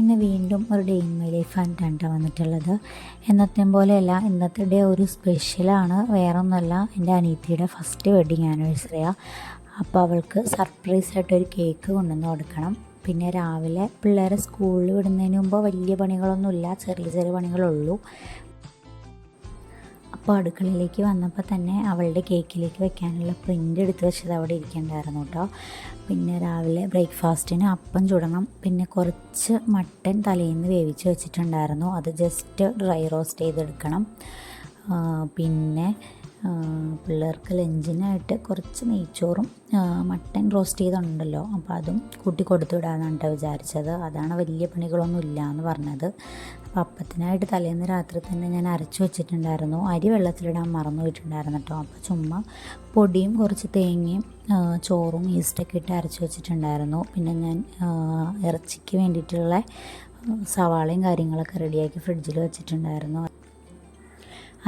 ഇന്ന് വീണ്ടും ഒരു ഡേ ഇൻ മൈ ലൈഫ് ആയിട്ടാണ് വന്നിട്ടുള്ളത്. എന്നത്തെ പോലെയല്ല ഇന്നത്തെ ഡേ ഒരു സ്പെഷ്യലാണ് വേറെ ഒന്നുമല്ല എന്റെ അനീത്തിയുടെ ഫസ്റ്റ് വെഡ്ഡിങ് ആനിവേഴ്സറിയാണ് അപ്പോൾ അവൾക്ക് സർപ്രൈസ് ആയിട്ട് ഒരു കേക്ക് കൊണ്ടുവന്ന് കൊടുക്കണം. പിന്നെ രാവിലെ പിള്ളേരെ സ്കൂളിൽ വിടുന്നതിന് മുമ്പ് വലിയ പണികളൊന്നുമില്ല ചെറിയ ചെറിയ പണികളുള്ളൂ അപ്പോൾ അടുക്കളയിലേക്ക് വന്നപ്പോൾ തന്നെ അവളുടെ കേക്കിലേക്ക് വെക്കാനുള്ള പ്രിന്റ് എടുത്ത് വെച്ചത് അവിടെ ഇരിക്കണ്ടായിരുന്നു കേട്ടോ. പിന്നെ രാവിലെ ബ്രേക്ക്ഫാസ്റ്റിന് അപ്പം ചുടണം. പിന്നെ കുറച്ച് മട്ടൻ തലേന്ന് വേവിച്ച് വെച്ചിട്ടുണ്ടായിരുന്നു. അത് ജസ്റ്റ് ഡ്രൈ റോസ്റ്റ് ചെയ്തെടുക്കണം. പിന്നെ പിള്ളേർക്ക് ലഞ്ചിനായിട്ട് കുറച്ച് നെയ്ച്ചോറും മട്ടൻ റോസ്റ്റ് ചെയ്തുണ്ടല്ലോ. അപ്പോൾ അതും കൂട്ടി കൊടുത്തു വിടാമെന്നാണ് കേട്ടോ വിചാരിച്ചത്. അതാണ് വലിയ പണികളൊന്നും ഇല്ല എന്ന് പറഞ്ഞത്. അപ്പോൾ അപ്പത്തിനായിട്ട് തലേന്ന് രാത്രി തന്നെ ഞാൻ അരച്ചു വെച്ചിട്ടുണ്ടായിരുന്നു. അരി വെള്ളത്തിലിടാൻ മറന്നു പോയിട്ടുണ്ടായിരുന്നു കേട്ടോ അപ്പോൾ ചുമ്മാ പൊടിയും കുറച്ച് തേങ്ങയും ചോറും ഈസ്റ്റൊക്കെ ഇട്ട് അരച്ചു വെച്ചിട്ടുണ്ടായിരുന്നു. പിന്നെ ഞാൻ ഇറച്ചിക്ക് വേണ്ടിയിട്ടുള്ള സവാളയും കാര്യങ്ങളൊക്കെ റെഡിയാക്കി ഫ്രിഡ്ജിൽ വെച്ചിട്ടുണ്ടായിരുന്നു.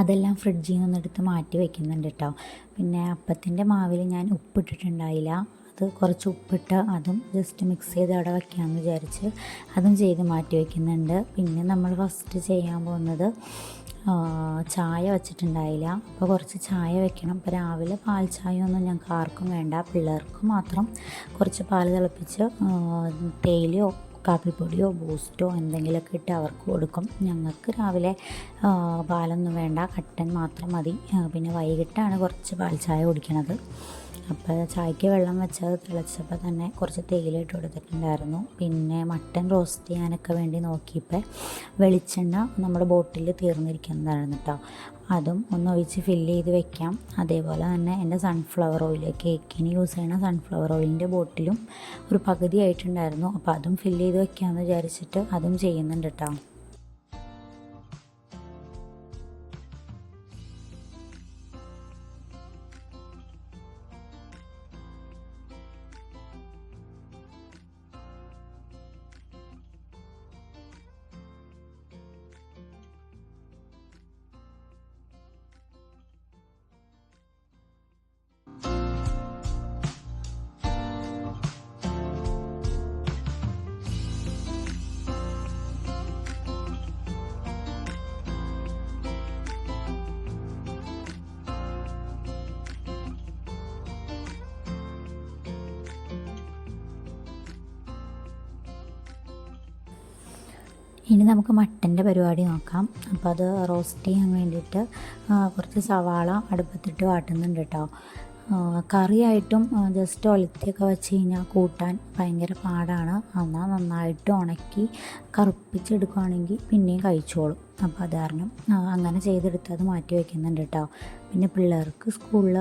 അതെല്ലാം ഫ്രിഡ്ജിൽ നിന്നെടുത്ത് മാറ്റി വയ്ക്കുന്നുണ്ട് കേട്ടോ പിന്നെ അപ്പത്തിന്റെ മാവിൽ ഞാൻ ഉപ്പിട്ടിട്ടുണ്ടായില്ല. അത് കുറച്ച് ഉപ്പിട്ട് അതും ജസ്റ്റ് മിക്സ് ചെയ്ത് അവിടെ വയ്ക്കാമെന്ന് വിചാരിച്ച് അതും ചെയ്ത് മാറ്റി വയ്ക്കുന്നുണ്ട് പിന്നെ നമ്മൾ ഫസ്റ്റ് ചെയ്യാൻ പോകുന്നത് ചായ വെച്ചിട്ടുണ്ടായില്ല. അപ്പോൾ കുറച്ച് ചായ വെക്കണം. അപ്പോൾ രാവിലെ പാൽ ചായ ഒന്നും ഞങ്ങൾക്ക് ആർക്കും വേണ്ട. പിള്ളേർക്ക് മാത്രം കുറച്ച് പാൽ തിളപ്പിച്ച് തേയിലയോ കാപ്പിപ്പൊടിയോ ബൂസ്റ്റോ എന്തെങ്കിലുമൊക്കെ ഇട്ട് അവർക്ക് കൊടുക്കും. ഞങ്ങൾക്ക് രാവിലെ പാലൊന്നും വേണ്ട. കട്ടൻ മാത്രം മതി. പിന്നെ വൈകിട്ടാണ് കുറച്ച് പാൽ ചായ കുടിക്കണത്. അപ്പോൾ ചായക്ക് വെള്ളം വെച്ചത് തിളച്ചപ്പോൾ തന്നെ കുറച്ച് തേയിലിട്ട് കൊടുത്തിട്ടുണ്ടായിരുന്നു. പിന്നെ മട്ടൻ റോസ്റ്റ് ചെയ്യാനൊക്കെ വേണ്ടി നോക്കിയപ്പോൾ വെളിച്ചെണ്ണ നമ്മുടെ ബോട്ടിൽ തീർന്നിരിക്കുന്നതായിരുന്നു കേട്ടോ അതും ഒന്ന് ഒഴിച്ച് ഫില്ല് ചെയ്ത് വെക്കാം. അതേപോലെ തന്നെ എന്റെ സൺഫ്ലവർ ഓയിൽ കേക്കിന് യൂസ് ചെയ്യണ സൺഫ്ലവർ ഓയിലിന്റെ ബോട്ടിലും ഒരു പകുതി ആയിട്ടുണ്ടായിരുന്നു. അപ്പോൾ അതും ഫില്ല് ചെയ്ത് വെക്കാമെന്ന് വിചാരിച്ചിട്ട് അതും ചെയ്യുന്നുണ്ട് കേട്ടോ ഇനി നമുക്ക് മട്ടന്റെ പരിപാടി നോക്കാം. അപ്പോൾ അത് റോസ്റ്റ് ചെയ്യാൻ വേണ്ടിയിട്ട് കുറച്ച് സവാള അടുപ്പത്തിട്ട് വാട്ടുന്നുണ്ട് കേട്ടോ. കറിയായിട്ടും ജസ്റ്റ് ഒലത്തിയൊക്കെ വെച്ച് കഴിഞ്ഞാൽ കൂട്ടാൻ ഭയങ്കര പാടാണ്. എന്നാൽ നന്നായിട്ട് ഉണക്കി കറുപ്പിച്ചെടുക്കുകയാണെങ്കിൽ പിന്നെയും കഴിച്ചോളും. അപ്പോൾ അത് കാരണം അങ്ങനെ ചെയ്തെടുത്ത് അത് മാറ്റി വയ്ക്കുന്നുണ്ട് കേട്ടോ പിന്നെ പിള്ളേർക്ക് സ്കൂളിൽ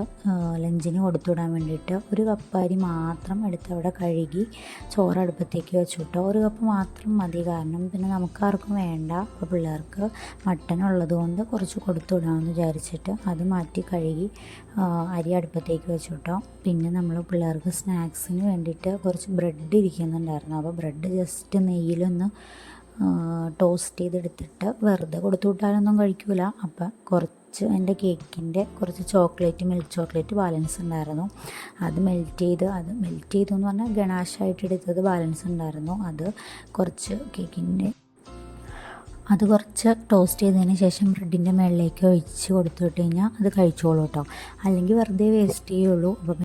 ലഞ്ചിന് കൊടുത്തുവിടാൻ വേണ്ടിയിട്ട് ഒരു കപ്പ് അരി മാത്രം എടുത്ത് അവിടെ കഴുകി ചോറ് അടുപ്പത്തേക്ക് വെച്ചു കേട്ടോ ഒരു കപ്പ് മാത്രം മതി കാരണം പിന്നെ നമുക്കാർക്കും വേണ്ട. അപ്പോൾ പിള്ളേർക്ക് മട്ടൻ ഉള്ളതുകൊണ്ട് കുറച്ച് കൊടുത്തുവിടാമെന്ന് വിചാരിച്ചിട്ട് അത് മാറ്റി കഴുകി അരി അടുപ്പത്തേക്ക് വെച്ചു കേട്ടോ പിന്നെ നമ്മൾ പിള്ളേർക്ക് സ്നാക്സിന് വേണ്ടിയിട്ട് കുറച്ച് ബ്രെഡ് ഇരിക്കുന്നുണ്ടായിരുന്നു. അപ്പോൾ ബ്രെഡ് ജസ്റ്റ് നെയ്യിലൊന്ന് ടോസ്റ്റ് ചെയ്തെടുത്തിട്ട് വെറുതെ കൊടുത്തു വിട്ടാലൊന്നും കഴിക്കൂല. അപ്പം കുറച്ച് എന്റെ കേക്കിന്റെ കുറച്ച് ചോക്ലേറ്റ് മിൽക്ക് ചോക്ലേറ്റ് ബാലൻസ് ഉണ്ടായിരുന്നു. അത് മെൽറ്റ് ചെയ്ത് അത് മെൽറ്റ് ചെയ്തു എന്ന് പറഞ്ഞാൽ ഗണാശായിട്ട് എടുത്തത് ബാലൻസ് ഉണ്ടായിരുന്നു. അത് കുറച്ച് കേക്കിന്റെ അത് കുറച്ച് ടോസ്റ്റ് ചെയ്തതിന് ശേഷം ബ്രെഡിന്റെ മുകളിലേക്ക് ഒഴിച്ച് കൊടുത്തു വിട്ട് കഴിഞ്ഞാൽ അത് കഴിച്ചോളൂ കേട്ടോ. അല്ലെങ്കിൽ വെറുതെ വേസ്റ്റ് ചെയ്യുള്ളൂ. അപ്പോൾ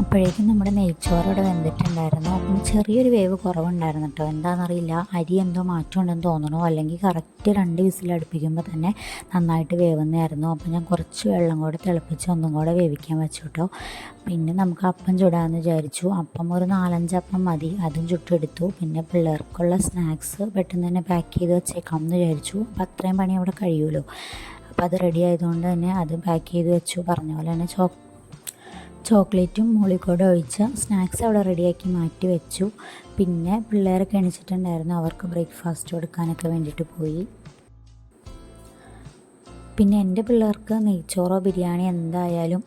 അപ്പോഴേക്കും നമ്മുടെ നെയ്ച്ചോറോടെ വെന്തിട്ടുണ്ടായിരുന്നു. ചെറിയൊരു വേവ് കുറവുണ്ടായിരുന്നു കേട്ടോ എന്താണെന്നറിയില്ല അരി എന്തോ മാറ്റം ഉണ്ടെന്ന് തോന്നണോ. അല്ലെങ്കിൽ കറക്റ്റ് രണ്ട് വിസിൽ അടുപ്പിക്കുമ്പോൾ തന്നെ നന്നായിട്ട് വേവുന്നതായിരുന്നു. അപ്പം ഞാൻ കുറച്ച് വെള്ളം കൂടെ തിളപ്പിച്ച് ഒന്നും കൂടെ വേവിക്കാൻ വെച്ചു കേട്ടോ പിന്നെ നമുക്ക് അപ്പം ചുടാമെന്ന് വിചാരിച്ചു. അപ്പം ഒരു നാലഞ്ച് അപ്പം മതി. അതും ചുട്ടെടുത്തു. പിന്നെ പിള്ളേർക്കുള്ള സ്നാക്സ് പെട്ടെന്ന് തന്നെ പാക്ക് ചെയ്ത് വെച്ചേക്കാം എന്ന് വിചാരിച്ചു. അപ്പം അത്രയും പണി അവിടെ കഴിയുമല്ലോ അപ്പോൾ അത് റെഡി ആയതുകൊണ്ട് തന്നെ അത് പാക്ക് ചെയ്ത് വെച്ചു. പറഞ്ഞ പോലെ തന്നെ ചോ ചോക്ലേറ്റും മോളിക്കൂടെ ഒഴിച്ച് സ്നാക്സ് അവിടെ റെഡിയാക്കി മാറ്റി വെച്ചു. പിന്നെ പിള്ളേരൊക്കെ എണിച്ചിട്ടുണ്ടായിരുന്നു അവർക്ക് ബ്രേക്ക്ഫാസ്റ്റ് കൊടുക്കാനൊക്കെ വേണ്ടിയിട്ട് പോയി. പിന്നെ എന്റെ പിള്ളേർക്ക് നെയ്ച്ചോറോ ബിരിയാണി എന്തായാലും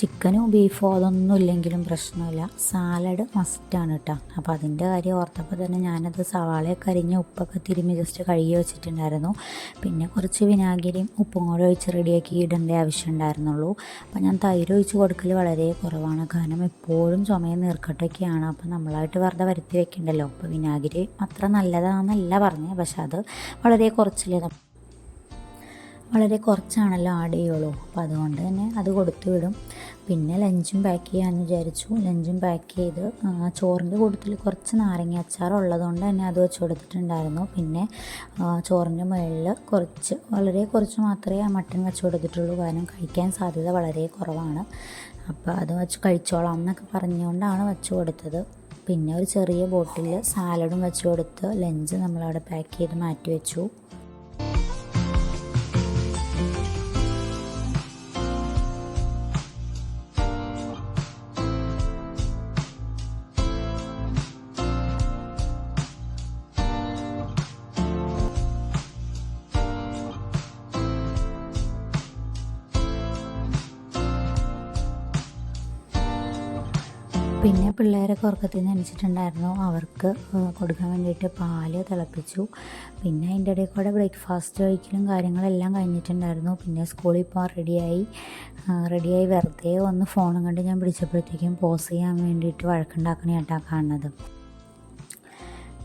ചിക്കനോ ബീഫോ അതൊന്നും ഇല്ലെങ്കിലും പ്രശ്നമില്ല. സാലഡ് മസ്റ്റാണ് കേട്ടോ അപ്പോൾ അതിന്റെ കാര്യം ഓർത്തപ്പോൾ തന്നെ ഞാനത് സവാളയൊക്കെ അരിഞ്ഞ് ഉപ്പൊക്കെ തിരുമ്മി ജസ്റ്റ് കഴുകി വെച്ചിട്ടുണ്ടായിരുന്നു. പിന്നെ കുറച്ച് വിനാഗിരിയും ഉപ്പും കൂടെ ഒഴിച്ച് റെഡിയാക്കി ഇടേണ്ട ആവശ്യം ഉണ്ടായിരുന്നുള്ളൂ. അപ്പോൾ ഞാൻ തൈര് ഒഴിച്ച് കൊടുക്കൽ വളരെ കുറവാണ്. കാരണം എപ്പോഴും ചുമയും നീർക്കട്ടൊക്കെയാണ്. അപ്പോൾ നമ്മളായിട്ട് വെറുതെ വരുത്തി വെക്കണ്ടല്ലോ. അപ്പോൾ വിനാഗിരി അത്ര നല്ലതാണെന്നല്ല പറഞ്ഞത് പക്ഷെ അത് വളരെ കുറച്ചില്ലേ വളരെ കുറച്ചാണല്ലോ ആഡ് ചെയ്യുള്ളൂ. അപ്പോൾ അതുകൊണ്ട് തന്നെ അത് കൊടുത്തു വിടും. പിന്നെ ലഞ്ചും പാക്ക് ചെയ്യാമെന്ന് വിചാരിച്ചു. ലഞ്ചും പാക്ക് ചെയ്ത് ചോറിന്റെ കൂട്ടത്തിൽ കുറച്ച് നാരങ്ങ അച്ചാർ ഉള്ളതുകൊണ്ട് തന്നെ അത് വെച്ച് കൊടുത്തിട്ടുണ്ടായിരുന്നു. പിന്നെ ചോറിന്റെ മുകളിൽ കുറച്ച് വളരെ കുറച്ച് മാത്രമേ ആ മട്ടൻ വെച്ച് കൊടുത്തിട്ടുള്ളൂ. കാരണം കഴിക്കാൻ സാധ്യത വളരെ കുറവാണ്. അപ്പോൾ അത് വെച്ച് കഴിച്ചോളാം എന്നൊക്കെ പറഞ്ഞുകൊണ്ടാണ് വെച്ച് കൊടുത്തത്. പിന്നെ ഒരു ചെറിയ ബോട്ടിൽ സാലഡും വെച്ച് കൊടുത്ത് ലഞ്ച് നമ്മളവിടെ പാക്ക് ചെയ്ത് മാറ്റി വെച്ചു. പിന്നെ പിള്ളേരൊക്കെ ഉറക്കത്തിൽ നിന്ന് അവർക്ക് കൊടുക്കാൻ വേണ്ടിയിട്ട് പാൽ തിളപ്പിച്ചു. പിന്നെ അതിന്റെ ഇടയിൽ കൂടെ ബ്രേക്ക്ഫാസ്റ്റ് കഴിക്കലും കാര്യങ്ങളെല്ലാം കഴിഞ്ഞിട്ടുണ്ടായിരുന്നു. പിന്നെ സ്കൂളിൽ പോകാൻ റെഡിയായി റെഡിയായി വെറുതെ ഒന്ന് ഫോണും കണ്ട് ഞാൻ പിടിച്ചപ്പോഴത്തേക്കും പോസ് ചെയ്യാൻ വേണ്ടിയിട്ട് വഴക്കുണ്ടാക്കണ കേട്ടാ കാണുന്നത്.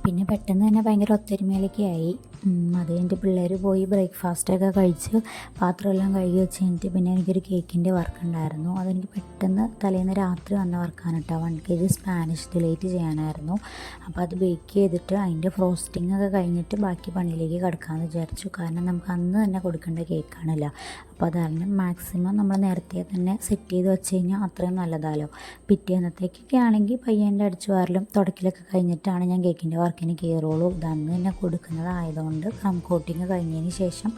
പിന്നെ പെട്ടെന്ന് തന്നെ ഭയങ്കര ഒത്തൊരുമയിലൊക്കെ ആയി. ഉം, അത് കഴിഞ്ഞിട്ട് പിള്ളേർ പോയി ബ്രേക്ക്ഫാസ്റ്റൊക്കെ കഴിച്ച് പാത്രമെല്ലാം കഴുകി വെച്ച് കഴിഞ്ഞിട്ട് പിന്നെ എനിക്കൊരു കേക്കിന്റെ വർക്ക് ഉണ്ടായിരുന്നു. അതെനിക്ക് പെട്ടെന്ന് തലേന്ന് രാത്രി വന്ന വർക്കാണ് കേട്ടോ വൺ കെ ജി സ്പാനിഷ് ഡിലേറ്റ് ചെയ്യാനായിരുന്നു. അപ്പോൾ അത് ബേക്ക് ചെയ്തിട്ട് അതിന്റെ ഫ്രോസ്റ്റിംഗ് ഒക്കെ കഴിഞ്ഞിട്ട് ബാക്കി പണിയിലേക്ക് കിടക്കാമെന്ന് വിചാരിച്ചു. കാരണം നമുക്ക് അന്ന് തന്നെ കൊടുക്കേണ്ട കേക്കാണല്ലോ അപ്പോൾ അത് മാക്സിമം നമ്മൾ നേരത്തെ തന്നെ സെറ്റ് ചെയ്ത് വെച്ച് കഴിഞ്ഞാൽ അത്രയും നല്ലതാലോ. പിറ്റേന്നത്തേക്കൊക്കെ ആണെങ്കിൽ പയ്യന്റെ അടിച്ചു വാരലും തുടക്കിലൊക്കെ കഴിഞ്ഞിട്ടാണ് ഞാൻ കേക്കിന്റെ വർക്കിന് കയറുള്ളൂ ഇത് അന്ന് തന്നെ കൊടുക്കുന്നതായതുകൊണ്ട് ക്രം കോട്ടിങ് കഴിഞ്ഞതിന് ശേഷം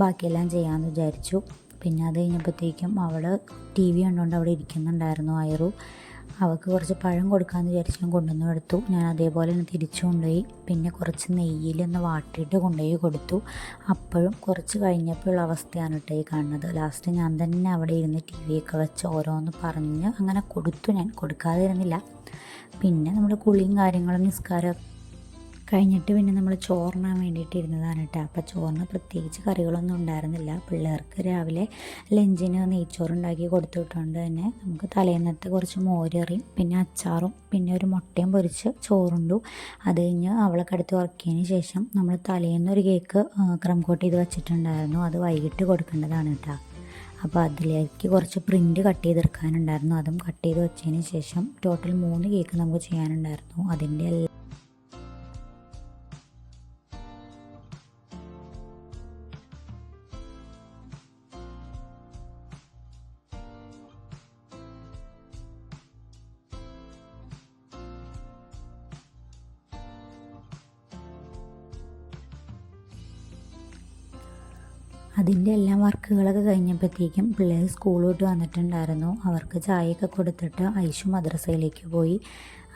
ബാക്കിയെല്ലാം ചെയ്യാമെന്ന് വിചാരിച്ചു. പിന്നെ അത് കഴിഞ്ഞപ്പോഴത്തേക്കും അവൾ ടി വി കണ്ടുകൊണ്ട് അവിടെ ഇരിക്കുന്നുണ്ടായിരുന്നു അയറു. അവൾക്ക് കുറച്ച് പഴം കൊടുക്കാമെന്ന് വിചാരിച്ച് ഞാൻ കൊണ്ടുവന്ന് എടുത്തു ഞാൻ അതേപോലെ തന്നെ തിരിച്ചു കൊണ്ടുപോയി. പിന്നെ കുറച്ച് നെയ്യിലൊന്ന് വാട്ടിയിട്ട് കൊണ്ടുപോയി കൊടുത്തു. അപ്പോഴും കുറച്ച് കഴിഞ്ഞപ്പോഴുള്ള അവസ്ഥയാണ് കേട്ടോ ഈ കാണുന്നത്. ലാസ്റ്റ് ഞാൻ തന്നെ അവിടെ ഇരുന്ന് ടി വിയൊക്കെ വെച്ച് ഓരോന്ന് പറഞ്ഞ് അങ്ങനെ കൊടുത്തു. ഞാൻ കൊടുക്കാതിരുന്നില്ല. പിന്നെ നമ്മുടെ കുളിയും കാര്യങ്ങളും നിസ്കാരം കഴിഞ്ഞിട്ട് പിന്നെ നമ്മൾ ചോറിനാൻ വേണ്ടിയിട്ട് ഇരുന്നതാണ് കേട്ടോ അപ്പോൾ ചോറിന് പ്രത്യേകിച്ച് കറികളൊന്നും ഉണ്ടായിരുന്നില്ല. പിള്ളേർക്ക് രാവിലെ ലഞ്ചിന് നെയ്ച്ചോറുണ്ടാക്കി കൊടുത്തു വിട്ടുകൊണ്ട് തന്നെ നമുക്ക് തലേന്നത്തെ കുറച്ച് മോരറിയും പിന്നെ അച്ചാറും പിന്നെ ഒരു മുട്ടയും പൊരിച്ച് ചോറുണ്ടു. അത് കഴിഞ്ഞ് അവളെ കടുത്ത് ഉറക്കിയതിന് ശേഷം നമ്മൾ തലേന്ന് ഒരു കേക്ക് ക്രം കോട്ട് ചെയ്ത് വെച്ചിട്ടുണ്ടായിരുന്നു. അത് വൈകിട്ട് കൊടുക്കേണ്ടതാണ് കേട്ടോ അപ്പോൾ അതിലേക്ക് കുറച്ച് പ്രിന്റ് കട്ട് ചെയ്തെടുക്കാനുണ്ടായിരുന്നു. അതും കട്ട് ചെയ്ത് വെച്ചതിന് ശേഷം ടോട്ടൽ മൂന്ന് കേക്ക് നമുക്ക് ചെയ്യാനുണ്ടായിരുന്നു. അതിന്റെ അതിന്റെ എല്ലാം വർക്കുകളൊക്കെ കഴിഞ്ഞപ്പോഴത്തേക്കും പിള്ളേർ സ്കൂൾ വിട്ട് വന്നിട്ടുണ്ടായിരുന്നു. അവർക്ക് ചായയൊക്കെ കൊടുത്തിട്ട് ഐഷു മദ്രസയിലേക്ക് പോയി.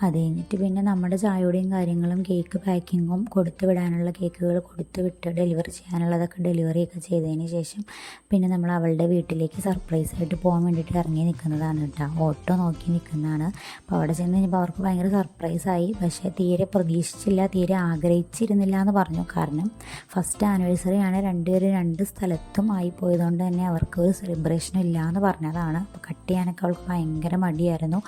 അത് കഴിഞ്ഞിട്ട് പിന്നെ നമ്മുടെ ചായയുടെയും കാര്യങ്ങളും കേക്ക് പാക്കിങ്ങും കൊടുത്തു വിടാനുള്ള കേക്കുകൾ കൊടുത്തു വിട്ട് ഡെലിവറി ചെയ്യാനുള്ളതൊക്കെ ഡെലിവറിയൊക്കെ ചെയ്തതിന് ശേഷം പിന്നെ നമ്മൾ അവളുടെ വീട്ടിലേക്ക് സർപ്രൈസ് ആയിട്ട് പോകാൻ വേണ്ടിയിട്ട് ഇറങ്ങി നിൽക്കുന്നതാണ് കേട്ടോ. ഓട്ടോ നോക്കി നിൽക്കുന്നതാണ്. അപ്പോൾ അവിടെ ചെന്ന് കഴിഞ്ഞപ്പോൾ അവർക്ക് ഭയങ്കര സർപ്രൈസായി പക്ഷേ തീരെ പ്രതീക്ഷിച്ചില്ല തീരെ ആഗ്രഹിച്ചിരുന്നില്ല എന്ന് പറഞ്ഞു. കാരണം ഫസ്റ്റ് ആനിവേഴ്സറി ആണ് രണ്ടുപേരും രണ്ട് സ്ഥലത്തും ആയി പോയതുകൊണ്ട് തന്നെ അവർക്ക് ഒരു സെലിബ്രേഷനും ഇല്ല എന്ന് പറഞ്ഞതാണ്. അപ്പോൾ കട്ട് ചെയ്യാനൊക്കെ അവൾക്ക് ഭയങ്കര മടിയായിരുന്നു.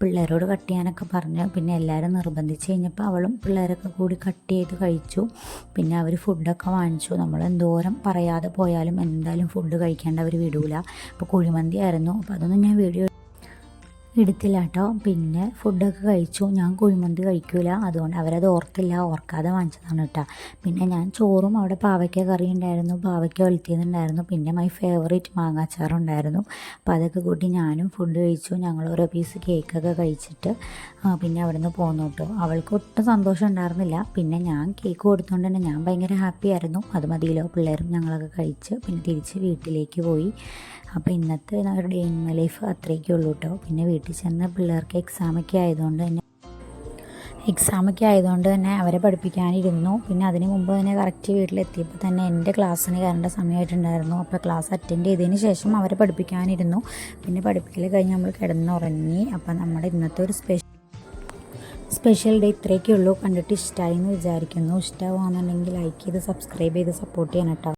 പിള്ളേരോട് കട്ട് ചെയ്യാനൊക്കെ പറഞ്ഞു പിന്നെ എല്ലാവരും നിർബന്ധിച്ച് കഴിഞ്ഞപ്പോൾ അവളും പിള്ളേരൊക്കെ കൂടി കട്ട് ചെയ്ത് കഴിച്ചു. പിന്നെ അവർ ഫുഡൊക്കെ വാങ്ങിച്ചു. നമ്മൾ എന്തോരം പറയാതെ പോയാലും എന്തായാലും ഫുഡ് കഴിക്കേണ്ട അവർ വിടൂല. അപ്പോൾ കുഴിമന്തി ആയിരുന്നു. അപ്പോൾ അതൊന്നും ഞാൻ വീഡിയോ എടുത്തില്ല കേട്ടോ പിന്നെ ഫുഡൊക്കെ കഴിച്ചു. ഞാൻ കുഴിമന്തി കഴിക്കൂല. അതുകൊണ്ട് അവരത് ഓർത്തില്ല. ഓർക്കാതെ വാങ്ങിച്ചതാണ് കേട്ടോ. പിന്നെ ഞാൻ ചോറും അവിടെ പാവയ്ക്ക കറി ഉണ്ടായിരുന്നു. പാവയ്ക്ക ഒലത്തിയതുണ്ടായിരുന്നു പിന്നെ മൈ ഫേവറേറ്റ് മാങ്ങാച്ചാറുണ്ടായിരുന്നു. അപ്പോൾ അതൊക്കെ കൂട്ടി ഞാനും ഫുഡ് കഴിച്ചു. ഞങ്ങൾ ഓരോ പീസ് കേക്കൊക്കെ കഴിച്ചിട്ട് പിന്നെ അവിടെ നിന്ന് പോന്നു കേട്ടോ. അവൾക്ക് ഒട്ടും സന്തോഷം ഉണ്ടായിരുന്നില്ല. പിന്നെ ഞാൻ കേക്ക് കൊടുത്തുകൊണ്ട് തന്നെ ഞാൻ ഭയങ്കര ഹാപ്പി ആയിരുന്നു. അത് മതിയല്ലോ. പിള്ളേരും ഞങ്ങളൊക്കെ കഴിച്ച് പിന്നെ തിരിച്ച് വീട്ടിലേക്ക് പോയി. അപ്പോൾ ഇന്നത്തെ ഒരു ഡേ ലൈഫ് അത്രയൊക്കെ ഉള്ളൂ കേട്ടോ പിന്നെ വീട്ടിൽ ചെന്ന് പിള്ളേർക്ക് എക്സാമൊക്കെ ആയതുകൊണ്ട് തന്നെ എക്സാമൊക്കെ ആയതുകൊണ്ട് തന്നെ അവരെ പഠിപ്പിക്കാനിരുന്നു. പിന്നെ അതിന് മുമ്പ് തന്നെ കറക്റ്റ് വീട്ടിലെത്തിയപ്പോൾ തന്നെ എന്റെ ക്ലാസ്സിന് കയറേണ്ട സമയമായിട്ടുണ്ടായിരുന്നു. അപ്പോൾ ക്ലാസ് അറ്റൻഡ് ചെയ്തതിന് ശേഷം അവരെ പഠിപ്പിക്കാനിരുന്നു. പിന്നെ പഠിപ്പിക്കൽ കഴിഞ്ഞ് നമ്മൾ കിടന്നുറങ്ങി. അപ്പോൾ നമ്മുടെ ഇന്നത്തെ ഒരു സ്പെഷ്യൽ സ്പെഷ്യൽ ഡേ ഇത്രയൊക്കെ ഉള്ളൂ. കണ്ടിട്ട് ഇഷ്ടമായി എന്ന് വിചാരിക്കുന്നു. ഇഷ്ടമാകുകയാണെന്നുണ്ടെങ്കിൽ ലൈക്ക് ചെയ്ത് സബ്സ്ക്രൈബ് ചെയ്ത് സപ്പോർട്ട് ചെയ്യണം കേട്ടോ